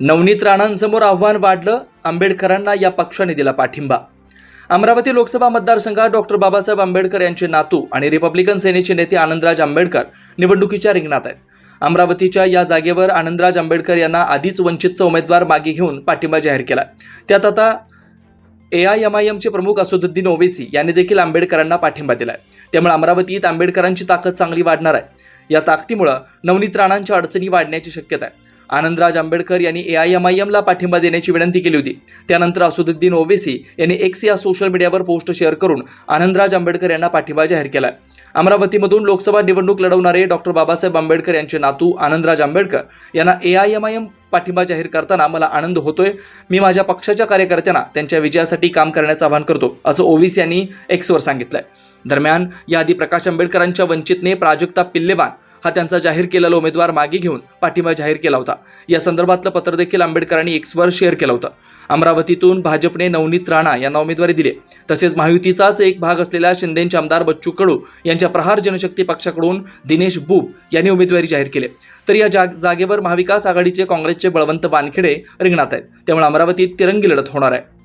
नवनीत राणांसमोर आव्हान वाढलं आंबेडकरांना या पक्षाने दिला पाठिंबा. अमरावती लोकसभा मतदारसंघात डॉक्टर बाबासाहेब आंबेडकर यांचे नातू आणि रिपब्लिकन सेनेचे नेते आनंदराज आंबेडकर निवडणुकीच्या रिंगणात आहेत. अमरावतीच्या या जागेवर आनंदराज आंबेडकर यांना आधीच वंचितचा उमेदवार मागे घेऊन पाठिंबा जाहीर केला त्यात आता ए आय एम आय एमचे प्रमुख असदुद्दीन ओवेसी यांनी देखील आंबेडकरांना पाठिंबा दिला आहे त्यामुळे अमरावतीत आंबेडकरांची ताकद चांगली वाढणार आहे. या ताकदीमुळं नवनीत राणांच्या अडचणी वाढण्याची शक्यता आहे. आनंदराज आंबेडकर यांनी ए आय एम आय एमला पाठिंबा देण्याची विनंती केली होती. त्यानंतर असदुद्दीन ओवेसी यांनी एक्स या सोशल मीडियावर पोस्ट शेअर करून आनंदराज आंबेडकर यांना पाठिंबा जाहीर केला. अमरावतीमधून लोकसभा निवडणूक लढवणारे डॉक्टर बाबासाहेब आंबेडकर यांचे नातू आनंदराज आंबेडकर यांना A I M I M पाठिंबा जाहीर करताना मला आनंद होतोय. मी माझ्या पक्षाच्या कार्यकर्त्यांना त्यांच्या विजयासाठी काम करण्याचं आवाहन करतो असं ओवीसी यांनी एक्सवर सांगितलंय. दरम्यान याआधी प्रकाश आंबेडकरांच्या वंचितने प्राजक्ता पिल्लेवान हा त्यांचा जाहीर केलेला उमेदवार मागे घेऊन पाठिंबा जाहीर केला होता. या संदर्भातलं पत्र देखील आंबेडकरांनी एक्सवर शेअर केलं होतं. अमरावतीतून भाजपने नवनीत राणा यांना उमेदवारी दिली. तसेच महायुतीचाच एक भाग असलेल्या शिंदेचे आमदार बच्चू कडू यांच्या प्रहार जनशक्ती पक्षाकडून दिनेश बुब यांनी उमेदवारी जाहीर केली. तर या जाग जागेवर महाविकास आघाडीचे काँग्रेसचे बळवंत वानखेडे रिंगणात आहेत. त्यामुळे अमरावतीत तिरंगी लढत होणार आहे.